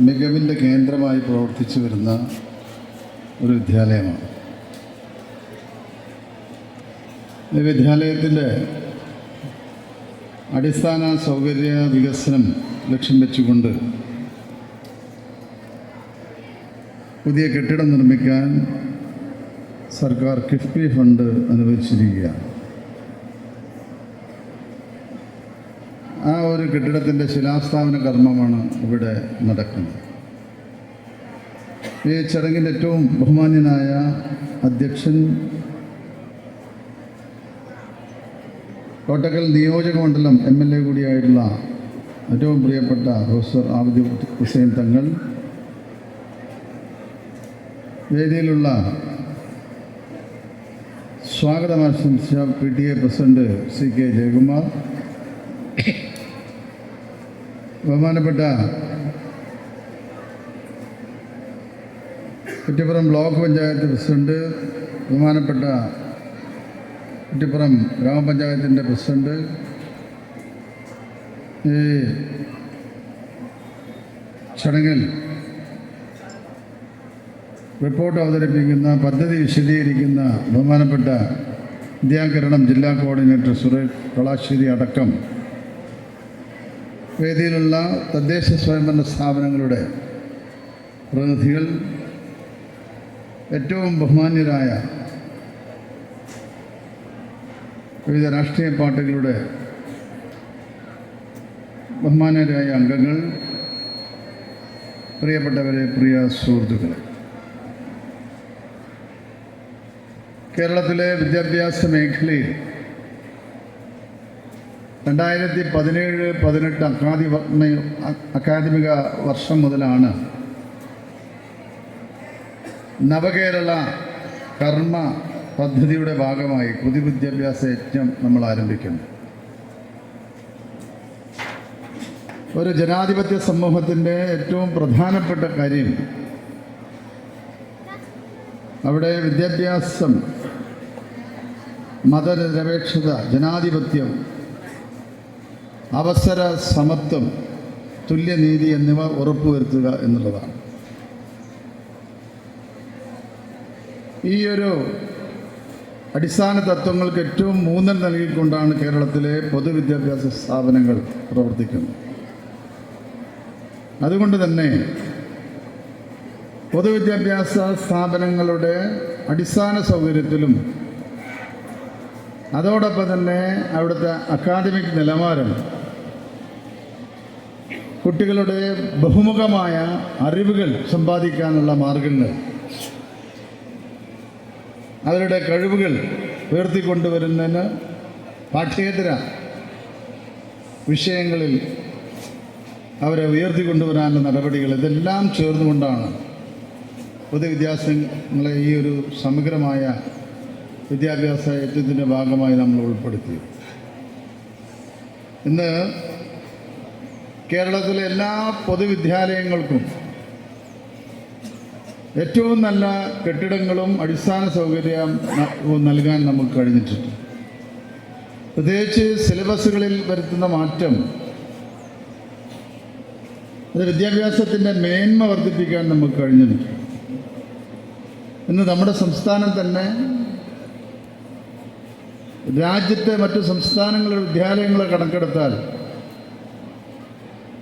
മികവിന്റെ കേന്ദ്രമായി പ്രവർത്തിച്ചു വരുന്ന ഒരു വിദ്യാലയമാണ്. ഈ വിദ്യാലയത്തിന്റെ അടിസ്ഥാന സൗകര്യ വികസനം ലക്ഷ്യം വെച്ചുകൊണ്ട് പുതിയ കെട്ടിടം നിർമ്മിക്കാൻ സർക്കാർ കിഫ്ബി ഫണ്ട് അനുവദിച്ചിരിക്കുകയാണ്. ആ ഒരു കെട്ടിടത്തിന്റെ ശിലാസ്ഥാപന കർമ്മമാണ് ഇവിടെ നടക്കുന്നത്. ഈ ചടങ്ങിന്റെ ഏറ്റവും ബഹുമാന്യനായ അധ്യക്ഷൻ കോട്ടക്കൽ നിയോജക മണ്ഡലം എം എൽ എ കൂടിയായിട്ടുള്ള ഏറ്റവും പ്രിയപ്പെട്ട പ്രൊഫസർ ആബിദ് ഹുസൈൻ തങ്ങൾ വേദിയിലുള്ള സ്വാഗതം P T A president C K Jayakumar ബഹുമാനപ്പെട്ട കുറ്റിപ്പുറം ബ്ലോക്ക് പഞ്ചായത്ത് പ്രസിഡന്റ് ബഹുമാനപ്പെട്ട കുറ്റിപ്പുറം ഗ്രാമപഞ്ചായത്തിന്റെ പ്രസിഡന്റ് ഈ ചടങ്ങിൽ റിപ്പോർട്ട് അവതരിപ്പിക്കുന്ന പദ്ധതി വിശദീകരിക്കുന്ന ബഹുമാനപ്പെട്ട വിദ്യാകരണം ജില്ലാ കോർഡിനേറ്റർ സുരേഷ് കളാശ്ശേരി അടക്കം വേദിയിലുള്ള തദ്ദേശ സ്വയംഭരണ സ്ഥാപനങ്ങളുടെ പ്രതിനിധികൾ ഏറ്റവും ബഹുമാന്യരായ വിവിധ രാഷ്ട്രീയ പാർട്ടികളുടെ ബഹുമാന്യരായ അംഗങ്ങൾ പ്രിയപ്പെട്ടവരെ പ്രിയ സുഹൃത്തുക്കളെ. കേരളത്തിലെ വിദ്യാഭ്യാസ മേഖലയിൽ രണ്ടായിരത്തി പതിനേഴ് പതിനെട്ട് അക്കാദി അക്കാദമിക വർഷം മുതലാണ് നവകേരള കർമ്മ പദ്ധതിയുടെ ഭാഗമായി പൊതുവിദ്യാഭ്യാസ യജ്ഞം നമ്മൾ ആരംഭിക്കുന്നത് ഒരു ജനാധിപത്യ സമൂഹത്തിന്റെ ഏറ്റവും പ്രധാനപ്പെട്ട കാര്യം അവിടെ വിദ്യാഭ്യാസം മതനിരപേക്ഷത ജനാധിപത്യം അവസര സമത്വം തുല്യനീതി എന്നിവ ഉറപ്പുവരുത്തുക എന്നുള്ളതാണ്. ഈ ഒരു അടിസ്ഥാന തത്വങ്ങൾക്ക് ഏറ്റവും മൂന്നൽ നൽകിക്കൊണ്ടാണ് കേരളത്തിലെ പൊതുവിദ്യാഭ്യാസ സ്ഥാപനങ്ങൾ പ്രവർത്തിക്കുന്നത്. അതുകൊണ്ട് തന്നെ പൊതുവിദ്യാഭ്യാസ സ്ഥാപനങ്ങളുടെ അടിസ്ഥാന സൗകര്യത്തിലും അതോടൊപ്പം തന്നെ അവിടുത്തെ അക്കാദമിക് നിലവാരം കുട്ടികളുടെ ബഹുമുഖമായ അറിവുകൾ സമ്പാദിക്കാനുള്ള മാർഗങ്ങൾ. അവരുടെ കഴിവുകൾ ഉയർത്തിക്കൊണ്ടുവരുന്നതിന് പാഠ്യേതര വിഷയങ്ങളിൽ അവരെ ഉയർത്തിക്കൊണ്ടുവരാനുള്ള നടപടികൾ ഇതെല്ലാം ചേർന്നുകൊണ്ടാണ് പൊതുവിദ്യാസങ്ങളെ ഈ ഒരു സമഗ്രമായ വിദ്യാഭ്യാസ യജ്ഞത്തിന്റെ ഭാഗമായി നമ്മൾ ഉൾപ്പെടുത്തി ഇന്ന് കേരളത്തിലെ എല്ലാ പൊതുവിദ്യാലയങ്ങൾക്കും ഏറ്റവും നല്ല കെട്ടിടങ്ങളും അടിസ്ഥാന സൗകര്യം നൽകാൻ നമുക്ക് കഴിഞ്ഞിട്ടുണ്ട്. പ്രത്യേകിച്ച് സിലബസുകളിൽ വരുത്തുന്ന മാറ്റം അത് വിദ്യാഭ്യാസത്തിന്റെ മേന്മ വർദ്ധിപ്പിക്കാൻ നമുക്ക് കഴിഞ്ഞിട്ടുണ്ട്. ഇന്ന് നമ്മുടെ സംസ്ഥാനം തന്നെ രാജ്യത്തെ മറ്റു സംസ്ഥാനങ്ങളുടെ വിദ്യാലയങ്ങളെ കണക്കെടുത്താൽ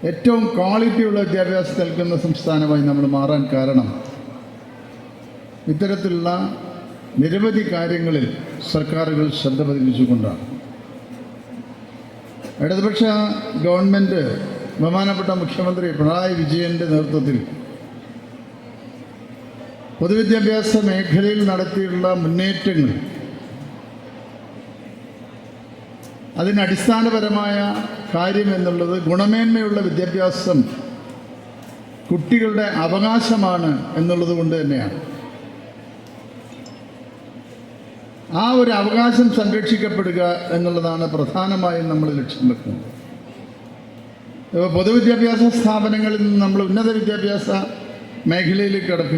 ഏറ്റവും ക്വാളിറ്റിയുള്ള വിദ്യാഭ്യാസം നൽകുന്ന സംസ്ഥാനമായി നമ്മൾ മാറാൻ കാരണം ഇത്തരത്തിലുള്ള നിരവധി കാര്യങ്ങളിൽ സർക്കാരുകൾ ശ്രദ്ധ പതിപ്പിച്ചുകൊണ്ടാണ്. ഇടതുപക്ഷ ഗവൺമെന്റ് ബഹുമാനപ്പെട്ട മുഖ്യമന്ത്രി പിണറായി വിജയന്റെ നേതൃത്വത്തിൽ പൊതുവിദ്യാഭ്യാസ മേഖലയിൽ നടത്തിയിട്ടുള്ള മുന്നേറ്റങ്ങൾ അതിന് അടിസ്ഥാനപരമായ കാര്യം എന്നുള്ളത് ഗുണമേന്മയുള്ള വിദ്യാഭ്യാസം കുട്ടികളുടെ അവകാശമാണ് എന്നുള്ളത് കൊണ്ട് തന്നെയാണ്. ആ ഒരു അവകാശം സംരക്ഷിക്കപ്പെടുക എന്നുള്ളതാണ് പ്രധാനമായും നമ്മൾ ലക്ഷ്യം വെക്കുന്നത്. ഇപ്പോൾ പൊതുവിദ്യാഭ്യാസ സ്ഥാപനങ്ങളിൽ നിന്ന് നമ്മൾ ഉന്നത വിദ്യാഭ്യാസ മേഖലയിലേക്ക് കടക്കും.